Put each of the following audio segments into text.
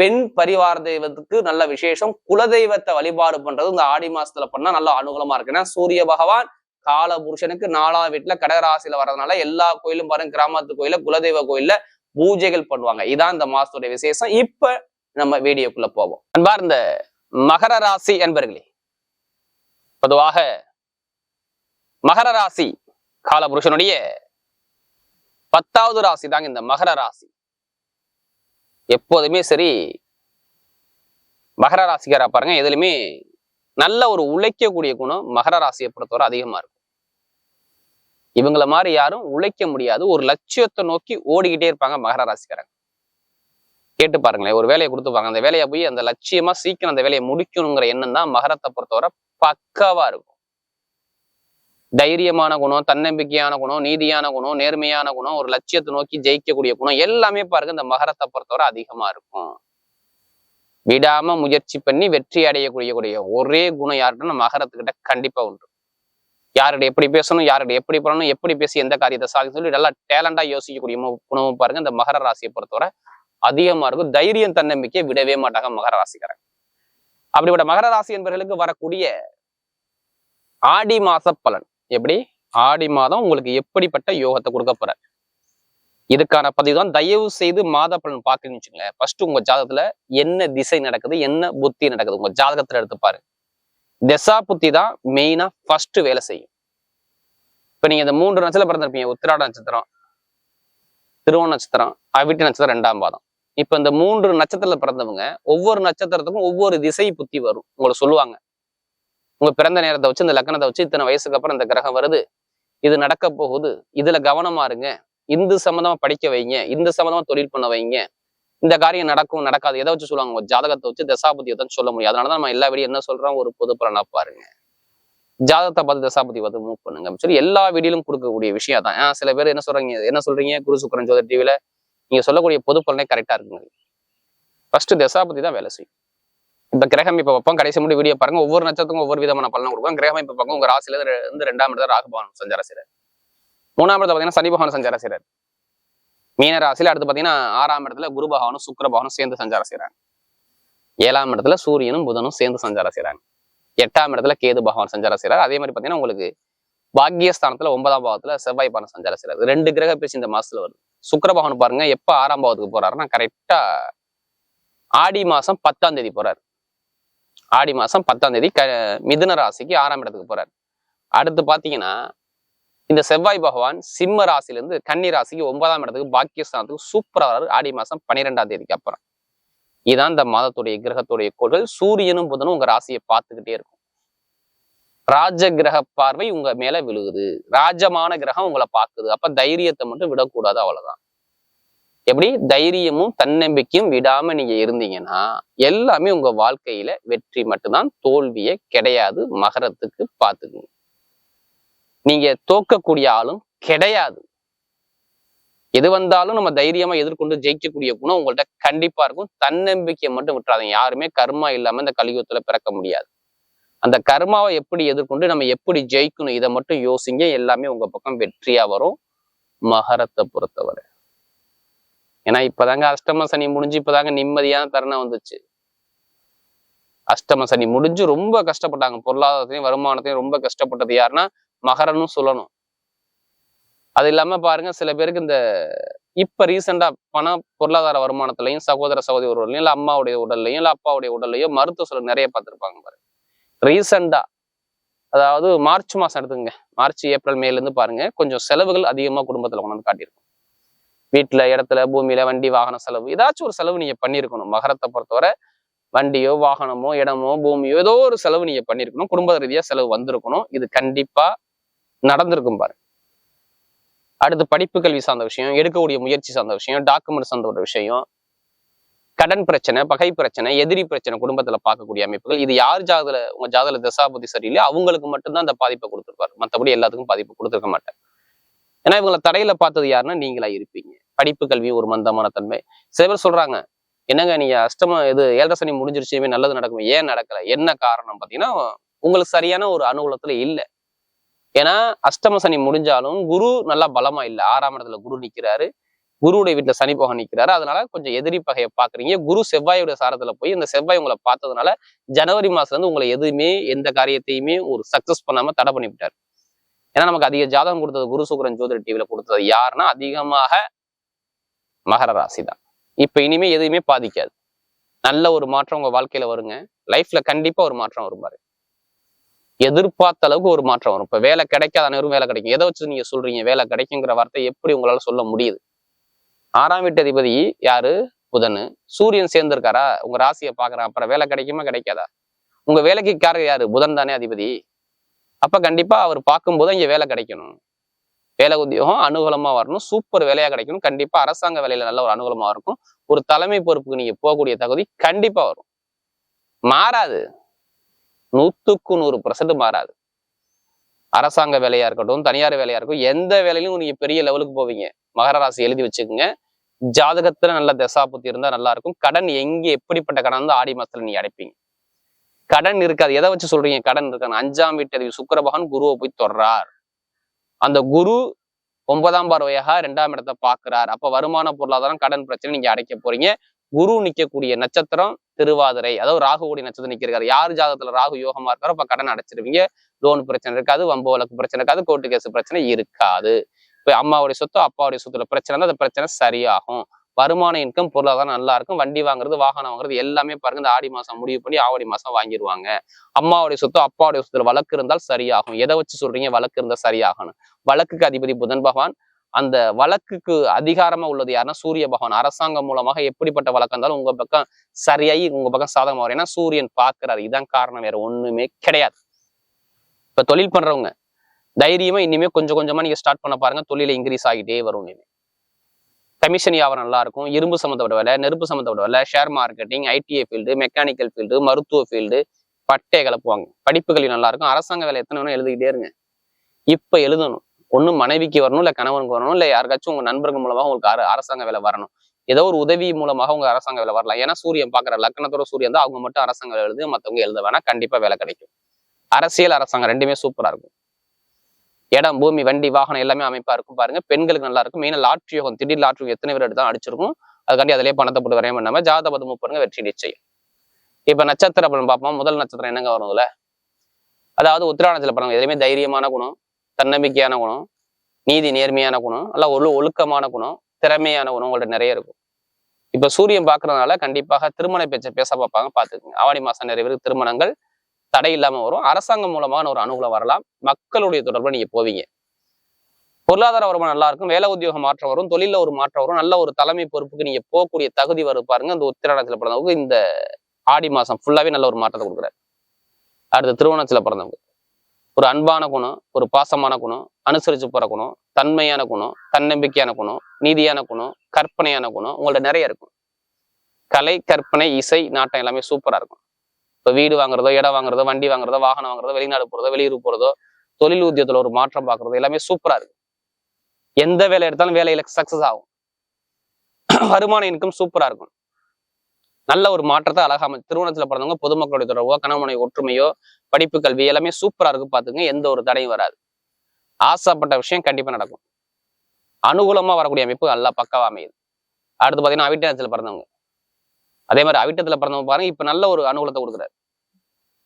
பெண் பரிவார தெய்வத்துக்கு நல்ல விசேஷம். குலதெய்வத்தை வழிபாடு பண்றது இந்த ஆடி மாசத்துல பண்ணா நல்ல அனுகூலமா இருக்கு. ஏன்னா சூரிய பகவான் கால புருஷனுக்கு நாலாம் வீட்டுல கடகராசியில வர்றதுனால எல்லா கோயிலும் பாருங்க கிராமத்து கோயில குலதெய்வ கோயில்ல பூஜைகள் பண்ணுவாங்க. இதான் இந்த மாசத்துடைய விசேஷம். இப்ப நம்ம வீடியோக்குள்ள போவோம். அன்பார் இந்த மகர ராசி என்பர்களே பொதுவாக மகர ராசி காலபுருஷனுடைய பத்தாவது ராசி தாங்க இந்த மகர ராசி. எப்போதுமே சரி மகர ராசிக்காரா பாருங்க எதுலையுமே நல்ல ஒரு உழைக்கக்கூடிய குணம் மகர ராசியை பொறுத்தவரை அதிகமா இருக்கும். இவங்கள மாதிரி யாரும் உழைக்க முடியாது. ஒரு லட்சியத்தை நோக்கி ஓடிக்கிட்டே இருப்பாங்க மகர ராசிக்காரங்க. கேட்டு பாருங்களேன் ஒரு வேலையை கொடுத்துப்பாங்க அந்த வேலையை போய் அந்த லட்சியமா சீக்கிரம் அந்த வேலையை முடிக்கணுங்கிற எண்ணம் தான் மகரத்தை பொறுத்தவரை பக்காவா இருக்கும். தைரியமான குணம் தன்னம்பிக்கையான குணம் நீதியான குணம் நேர்மையான குணம் ஒரு லட்சியத்தை நோக்கி ஜெயிக்கக்கூடிய குணம் எல்லாமே பாருங்க இந்த மகரத்தை பொறுத்தவரை அதிகமா இருக்கும். விடாம முயற்சி பண்ணி வெற்றி அடையக்கூடிய கூடிய ஒரே குணம் யாருன்னா மகரத்துக்கிட்ட கண்டிப்பா உண்டு. யார்கிட்ட எப்படி பேசணும் யார்கிட்ட எப்படி பண்ணணும் எப்படி பேசி எந்த காரியத்தை சாதிக்க சொல்லி நல்லா டேலண்டா யோசிக்கக்கூடிய குணமும் பாருங்க இந்த மகர ராசியை பொறுத்தவரை அதிகமா இருக்கும். தைரியம் தன்னம்பிக்கையை விடவே மாட்டாங்க மகர ராசிக்காரன் அப்படிப்பட்ட மகர ராசி என்பவர்களுக்கு வரக்கூடிய ஆடி மாச பலன். எப்படி? ஆடி மாதம் உங்களுக்கு எப்படிப்பட்ட யோகத்தை கொடுக்க போற? இதுக்கான பதிவு தான் தயவு செய்து மாத பலன் பார்க்கணும்னு வச்சுங்களேன் ஃபர்ஸ்ட் உங்க ஜாதகத்துல என்ன திசை நடக்குது என்ன புத்தி நடக்குது? உங்க ஜாதகத்துல எடுத்து பாருங்க திசா புத்தி தான் மெயினா ஃபர்ஸ்ட் வேலை செய்யும். இப்ப நீங்க இந்த மூன்று நட்சத்திரம் பிறந்திருப்பீங்க. உத்திராட நட்சத்திரம் திருவோண நட்சத்திரம் அவிட்டு நட்சத்திரம் ரெண்டாம் பாதம். இப்ப இந்த மூன்று நட்சத்திரத்துல பிறந்தவங்க ஒவ்வொரு நட்சத்திரத்துக்கும் ஒவ்வொரு திசை புத்தி வரும். உங்களை சொல்லுவாங்க. உங்க பிறந்த நேரத்தை வச்சு இந்த லக்னத்தை வச்சு இத்தனை வயசுக்கு அப்புறம் இந்த கிரகம் வருது. இது நடக்க போகுது. இதுல கவனமா இருங்க. இந்து சம்மந்தமா படிக்க வைங்க. இந்த சம்மந்தமா தொழில் பண்ண வைங்க. இந்த காரியம் நடக்கும் நடக்காது. எதை வச்சு சொல்லுவாங்க? ஜாதகத்தை வச்சு தசாபதியை தான் சொல்ல முடியும் அதனாலதான் நம்ம எல்லா வீடியோ என்ன சொல்றோம்? ஒரு பொது பலனா பாருங்க. ஜாதகத்தை பார்த்து தசாபதி பார்த்து மூவ் பண்ணுங்க சொல்லி எல்லா வீடியோலும் கொடுக்கக்கூடிய விஷயம் தான் ஆஹ் சில பேர் என்ன சொல்றீங்க? என்ன சொல்றீங்க? குரு சுக்கரன் ஜோதர் டிவில நீங்க சொல்லக்கூடிய பொது பலனே கரெக்டா இருக்குங்க. ஃபர்ஸ்ட் தசாபதி தான் வேலை செய்யும். இப்ப கிரகம் இப்ப வைப்போம். கடைசி முடி வீடியோ பாருங்க. ஒவ்வொரு நட்சத்திரத்துக்கும் ஒவ்வொரு விதமான பலனும் கொடுக்கும். கிரகம் இப்ப பார்க்கும் உங்க ராசியில இருந்து ரெண்டாம் இடத்துல ராகு பகவான் சஞ்சார செய்றார். மூணாம் இடத்துல பாத்தீங்கன்னா சனி பகவான் சஞ்சார செய்றார். மீன ராசியில அடுத்து பாத்தீங்கன்னா ஆறாம் இடத்துல குரு பகவானும் சுக்கர பகவானும் சேர்ந்து சஞ்சாரம் செய்றாங்க. ஏழாம் இடத்துல சூரியனும் புதனும் சேர்ந்து சஞ்சாரம் செய்றாங்க. எட்டாம் இடத்துல கேது பகவான் சஞ்சாரம் செய்யறாரு அதே மாதிரி பாத்தீங்கன்னா உங்களுக்கு பாக்கியஸ்தானத்துல ஒன்பதாம் பாவத்துல செவ்வாய் பகவான் சஞ்சாரம் செய்யறாரு ரெண்டு கிரக பேச்சு இந்த மாசத்துல வருது. சுக்கர பகவான் பாருங்க எப்ப ஆறாம் பாவத்துக்கு போறாருன்னா கரெக்டா ஆடி மாசம் பத்தாம் தேதி போறாரு. ஆடி மாசம் பத்தாம் தேதி க மிதுன ராசிக்கு ஆறாம் இடத்துக்கு போறாரு. அடுத்து பாத்தீங்கன்னா இந்த செவ்வாய் பகவான் சிம்ம ராசிலேருந்து கன்னி ராசிக்கு ஒன்பதாம் இடத்துக்கு பாக்கியஸ்தானத்துக்கு சூப்பராக வராரு. ஆடி மாசம் பன்னிரெண்டாம் தேதிக்கு அப்புறம். இதான் இந்த மாதத்துடைய கிரகத்துடைய கோள்கள். சூரியனும் புதனும் உங்க ராசியை பார்த்துக்கிட்டே இருக்கும். ராஜ கிரக பார்வை உங்க மேல விழுகுது. ராஜமான கிரகம் உங்களை பார்க்குது. அப்ப தைரியத்தை மட்டும் விடக்கூடாது அவ்வளவுதான். எப்படி? தைரியமும் தன்னம்பிக்கையும் விடாம நீங்க இருந்தீங்கன்னா எல்லாமே உங்க வாழ்க்கையில வெற்றி மட்டும்தான் தோல்வியே கிடையாது மகரத்துக்கு பார்த்துக்குங்க. நீங்க தோக்கக்கூடிய ஆளும் கிடையாது. எது வந்தாலும் நம்ம தைரியமா எதிர்கொண்டு ஜெயிக்கக்கூடிய குணம் உங்கள்ட்ட கண்டிப்பா இருக்கும். தன்னம்பிக்கையை மட்டும் விட்டுறாதீங்க. யாருமே கர்மா இல்லாம இந்த கலியுகத்துல பிறக்க முடியாது. அந்த கர்மாவை எப்படி எதிர்கொண்டு நம்ம எப்படி ஜெயிக்கணும் இதை மட்டும் யோசிங்க. எல்லாமே உங்க பக்கம் வெற்றியா வரும். மகரத்தை பொறுத்தவரை. ஏன்னா இப்பதாங்க அஷ்டம சனி முடிஞ்சு இப்பதாங்க நிம்மதியான தருணம் வந்துச்சு. அஷ்டம சனி முடிஞ்சு ரொம்ப கஷ்டப்பட்டாங்க. பொருளாதாரத்தையும் வருமானத்தையும் ரொம்ப கஷ்டப்பட்டது யாருன்னா மகரனும் சொல்லணும் அது இல்லாம பாருங்க சில பேருக்கு இந்த இப்ப ரீசெண்டா பண பொருளாதார வருமானத்திலையும் சகோதர சகோதரி உடல்லையும் இல்ல அம்மாவுடைய உடல்லையும் இல்ல அப்பாவுடைய உடல்லையும் மருத்துவ செலவு நிறைய பார்த்திருப்பாங்க பாருங்க. ரீசெண்டா அதாவது மார்ச் மாசம் எடுத்துங்க மார்ச் ஏப்ரல் மேல இருந்து பாருங்க கொஞ்சம் செலவுகள் அதிகமா குடும்பத்துல கொண்டாந்து காட்டியிருக்கும். வீட்டுல இடத்துல பூமியில வண்டி வாகன செலவு ஏதாச்சும் ஒரு செலவு நீங்க பண்ணியிருக்கணும் மகரத்தை பொறுத்தவரை வண்டியோ வாகனமோ இடமோ பூமியோ ஏதோ ஒரு செலவு நீங்க பண்ணியிருக்கணும் குடும்ப ரீதியா செலவு வந்திருக்கணும். இது கண்டிப்பா நடந்திருக்கும் பாரு அடுத்து படிப்பு கல்வி சார்ந்த விஷயம் எடுக்கக்கூடிய முயற்சி சார்ந்த விஷயம் டாக்குமெண்ட் சார்ந்த ஒரு விஷயம். கடன் பிரச்சனை பகை பிரச்சனை எதிரி பிரச்சனை குடும்பத்துல பார்க்கக்கூடிய அமைப்புகள். இது யார் ஜாதல உங்க ஜாதல தசாபதி சரியில்லையோ அவங்களுக்கு மட்டும்தான் அந்த பாதிப்பை கொடுத்துருப்பாரு. மற்றபடி எல்லாத்துக்கும் பாதிப்பு கொடுத்துருக்க மாட்டேன் ஏன்னா இவங்களை தடையில பார்த்தது யாருன்னா நீங்களா இருப்பீங்க. படிப்பு கல்வி ஒரு மந்தமான தன்மை. சில பேர் சொல்றாங்க என்னங்க நீங்க அஷ்டம இது ஏழரை சனி முடிஞ்சிருச்சுமே நல்லது நடக்கும் ஏன் நடக்கல? என்ன காரணம்? பாத்தீங்கன்னா உங்களுக்கு சரியான ஒரு அனுகூலத்துல இல்லை. ஏன்னா அஷ்டம சனி முடிஞ்சாலும் குரு நல்லா பலமா இல்லை. ஆறாம் இடத்துல குரு நிக்கிறாரு. குருவுடைய வீட்டுல சனி போக நிக்கிறாரு. அதனால கொஞ்சம் எதிரி பகையை பாக்குறீங்க குரு செவ்வாயுடைய சாரத்துல போய் இந்த செவ்வாய் உங்களை பார்த்ததுனால ஜனவரி மாசத்துல இருந்து உங்களை எதுவுமே எந்த காரியத்தையுமே ஒரு சக்சஸ் பண்ணாம தடை பண்ணிவிட்டாரு. ஏன்னா நமக்கு அதிக ஜாதகம் கொடுத்தது குரு சுக்கரன் ஜோதிட டிவில கொடுத்தது யாருன்னா அதிகமாக மகர ராசி தான். இப்ப இனிமே எதுவுமே பாதிக்காது. நல்ல ஒரு மாற்றம் உங்க வாழ்க்கையில வருங்க. லைஃப்ல கண்டிப்பா ஒரு மாற்றம் வரும் பாரு. எதிர்பார்த்த அளவுக்கு ஒரு மாற்றம் வரும். இப்ப வேலை கிடைக்காத அனைவரும் வேலை கிடைக்கும். எதை வச்சு நீங்க சொல்றீங்க? வேலை கிடைக்குங்கிற வார்த்தை எப்படி உங்களால சொல்ல முடியுது? ஆறாம் வீட்டு அதிபதி யாரு? புதனு. சூரியன் சேர்ந்திருக்காரா? உங்க ராசியை பாக்குறேன் அப்புறம் வேலை கிடைக்குமா? கிடைக்காதா? உங்க வேலைக்கு காரர் யாரு? புதன் தானே அதிபதி. அப்ப கண்டிப்பா அவர் பார்க்கும்போது இங்க வேலை கிடைக்கணும். வேலை உத்தியோகம் அனுகூலமா வரணும். சூப்பர் வேலையா கிடைக்கணும். கண்டிப்பா அரசாங்க வேலையில நல்ல ஒரு அனுகூலமா இருக்கும். ஒரு தலைமை பொறுப்புக்கு நீங்க போகக்கூடிய தகுதி கண்டிப்பா வரும். மாறாது. நூத்துக்கு நூறு பர்சன்ட் மாறாது. அரசாங்க வேலையா இருக்கட்டும் தனியார் வேலையா இருக்கட்டும் எந்த வேலையிலும் நீங்க பெரிய லெவலுக்கு போவீங்க. மகர ராசி எழுதி வச்சுக்கோங்க. ஜாதகத்துல நல்ல தசாபுத்தி இருந்தா நல்லா இருக்கும். கடன் எங்க எப்படிப்பட்ட கடன் வந்து ஆடி மாசத்துல நீங்க அடைப்பீங்க. கடன் இருக்காது. எதை வச்சு சொல்றீங்க? கடன் இருக்காது. அஞ்சாம் வீட்டு சுக்கர பகவான் குருவை போய் தொடர்றார். அந்த குரு ஒன்பதாம் பார்வையாக ரெண்டாம் இடத்தை பாக்குறார் அப்ப வருமான பொருளாதாரம் கடன் பிரச்சனை நீங்க அடைக்க போறீங்க. குரு நிக்கக்கூடிய நட்சத்திரம் திருவாதிரை. அதாவது ராகுவுடைய நட்சத்திரம் நிக்கிறாரு. யார் ஜாதகத்துல ராகு யோகமா இருக்காரோ அப்ப கடன் அடைச்சிருவீங்க. லோன் பிரச்சனை இருக்காது. வம்பு வழக்கு பிரச்சனை இருக்காது. கோர்ட்டு கேஸ் பிரச்சனை இருக்காது. இப்ப அம்மாவுடைய சொத்து அப்பாவுடைய சொத்துல பிரச்சனை அந்த பிரச்சனை சரியாகும். வருமான இன்கம் பொருளாதாரம் நல்லா இருக்கும். வண்டி வாங்குறது வாகனம் வாங்குறது எல்லாமே பாருங்க. இந்த ஆடி மாசம் முடிவு பண்ணி ஆவடி மாசம் வாங்கிடுவாங்க அம்மாவுடைய சொத்து அப்பாவுடைய சொத்துல வழக்கு இருந்தால் சரியாகும். எதை வச்சு சொல்றீங்க? வழக்கு இருந்தால் சரியாகணும். வழக்குக்கு அதிபதி புதன் பகவான் அந்த வழக்குக்கு அதிகாரமா உள்ளது யாருன்னா சூரிய பகவான். அரசாங்கம் மூலமாக எப்படிப்பட்ட வழக்கம் இருந்தாலும் உங்க பக்கம் சரியாகி உங்க பக்கம் சாதகமாக வரும். ஏன்னா சூரியன் பார்க்கிறாரு. இதான் காரணம். வேற ஒண்ணுமே கிடையாது. இப்ப தொழில் பண்றவங்க தைரியமா இனிமே கொஞ்சம் கொஞ்சமா நீங்க ஸ்டார்ட் பண்ண பாருங்க. தொழில இன்க்ரீஸ் ஆகிட்டே வரும் இனிமே. கமிஷன் வியாபாரம் நல்லா இருக்கும் இரும்பு சம்மந்தப்பட்ட வேலை நெருப்பு சம்மந்தப்பட்ட வேலை share marketing ITI field mechanical field மருத்துவ ஃபீல்டு பட்டை கலப்புவாங்க. படிப்புகளில் நல்லா இருக்கும் அரசாங்க வேலை எத்தனை வேணும் எழுதிக்கிட்டே இருங்க. இப்ப எழுதணும். ஒண்ணு மனைவிக்கு வரணும் இல்ல கணவனுக்கு வரணும் இல்ல யாருக்காச்சும் உங்க நண்பர்கள் மூலமாக உங்களுக்கு அரசாங்க வேலை வரணும். ஏதோ ஒரு உதவி மூலமாக உங்க அரசாங்க வேலை வரலாம். ஏன்னா சூரியன் பார்க்குற லக்கணத்தோட சூரியன் தான் அவங்க மட்டும் அரசாங்க வேலை எழுது மத்தவங்க எழுத வேணா கண்டிப்பா வேலை கிடைக்கும். அரசியல் அரசாங்கம் ரெண்டுமே சூப்பரா இருக்கும். இடம் பூமி வண்டி வாகனம் எல்லாமே அமைப்பா இருக்கும் பாருங்க. பெண்களுக்கு நல்லா இருக்கும் மெயினாக லாட்ரி யோகம் திடீர் லாட்ரி யோகம் எத்தனை பேர் தான் அடிச்சிருக்கும். அதுக்காண்டி அதிலே பணத்தை போட்டு வரையும் பண்ணாம ஜாத பதம் பாருங்க வெற்றி நிச்சயம். இப்ப நட்சத்திர பலன் பார்ப்போம். முதல் நட்சத்திரம் என்னங்க வரும் இதுல? அதாவது உத்திராடத்துல படம் எதுவுமே தைரியமான குணம் தன்னம்பிக்கையான குணம் நீதி நேர்மையான குணம் நல்லா ஒழு ஒழுக்கமான குணம் திறமையான குணம் உங்கள்ட்ட நிறைய இருக்கும். இப்ப சூரியன் பாக்குறதுனால கண்டிப்பாக திருமண பேச்சை பேச பார்ப்பாங்க பாத்துக்கோங்க ஆவணி மாசம் நிறைய பேருக்கு திருமணங்கள். தடை இல்லாம வரும். அரசாங்கம் மூலமான ஒரு அனுகூலம் வரலாம். மக்களுடைய தொடர்பு நீங்க போவீங்க. பொருளாதார வருமானம் நல்லா இருக்கும். வேலை உத்தியோகம் மாற்றம் வரும். தொழில ஒரு மாற்றம் வரும். நல்ல ஒரு தலைமை பொறுப்புக்கு நீங்க போகக்கூடிய தகுதி வரும் பாருங்க. இந்த உத்திராடத்துல பிறந்தவங்க இந்த ஆடி மாசம் ஃபுல்லாவே நல்ல ஒரு மாற்றத்தை கொடுக்குறாரு. அடுத்து திருவோணத்தில் பிறந்தவங்க. ஒரு அன்பான குணம் ஒரு பாசமான குணம் அனுசரிச்சு போகிற குணம் தன்மையான குணம் தன்னம்பிக்கையான குணம் நீதியான குணம் கற்பனையான குணம் உங்கள்ட்ட நிறைய இருக்கும். கலை கற்பனை இசை நாட்டம் எல்லாமே சூப்பரா இருக்கும். இப்போ வீடு வாங்குறதோ இடம் வாங்குறதோ வண்டி வாங்குறதோ வாகனம் வாங்குறதோ வெளிநாடு போகிறதோ வெளியூர் போறதோ தொழில் உத்தியத்துல ஒரு மாற்றம் பார்க்குறதோ எல்லாமே சூப்பரா இருக்கு. எந்த வேலை எடுத்தாலும் வேலையில சக்சஸ் ஆகும். வருமான இன்கம் சூப்பரா இருக்கும். நல்ல ஒரு மாற்றத்தை அழகாம அமைச்சு பிறந்தவங்க பொதுமக்களுடைய தொடர்போ கணவனை ஒற்றுமையோ படிப்பு கல்வி எல்லாமே சூப்பரா இருக்கும் பார்த்துங்க எந்த ஒரு தடையும் வராது. ஆசைப்பட்ட விஷயம் கண்டிப்பா நடக்கும். அனுகூலமா வரக்கூடிய அமைப்பு நல்லா பக்கவா அமையுது. அடுத்து பாத்தீங்கன்னா அவிட்டத்தில் பிறந்தவங்க. அதே மாதிரி அவிட்டத்துல பிறந்தவங்க பாருங்க இப்ப நல்ல ஒரு அனுகூலத்தை கொடுக்குறாரு.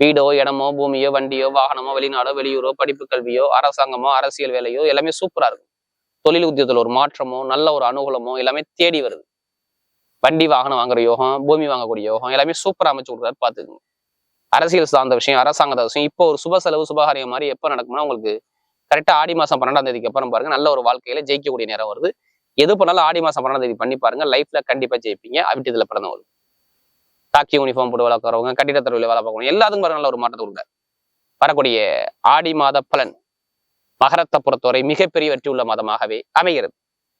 வீடோ இடமோ பூமியோ வண்டியோ வாகனமோ வெளிநாடோ வெளியூரோ படிப்பு கல்வியோ அரசாங்கமோ அரசியல் வேலையோ எல்லாமே சூப்பரா இருக்கும். தொழில் உத்தியத்துல ஒரு மாற்றமோ நல்ல ஒரு அனுகூலமோ எல்லாமே தேடி வருது. வண்டி வாகனம் வாங்குற யோகம் பூமி வாங்கக்கூடிய யோகம் எல்லாமே சூப்பரா அமைச்சு கொடுக்குறாரு பாத்துக்கோங்க அரசியல் சார்ந்த விஷயம் அரசாங்கத்த விஷயம் இப்போ ஒரு சுப செலவு சுபகாரியம் மாதிரி எப்போ நடக்கும்னா உங்களுக்கு கரெக்டா ஆடி மாசம் பன்னெண்டாம் தேதிக்கு அப்புறம் பாருங்க நல்ல ஒரு வாழ்க்கையில ஜெயிக்கக்கூடிய நேரம் வருது. எது பண்ணாலும் ஆடி மாசம் பன்னெண்டாம் தேதி பண்ணி பாருங்க லைஃப்ல கண்டிப்பா ஜெயிப்பீங்க அவிட்டத்துல பிறந்தவங்க டாக்கி யூனிஃபார்ம் போட்டு வேலை பார்க்குறவங்க கட்டிடத்துறையில் வேலை பார்க்கணும் எல்லாத்துக்கும் பாருங்க நல்ல ஒரு மாற்றத்தை கொடுங்க. வரக்கூடிய ஆடி மாத பலன் மகரத்தை பொறுத்தவரை மிகப்பெரிய வெற்றி உள்ள மாதமாகவே அமைகிறது.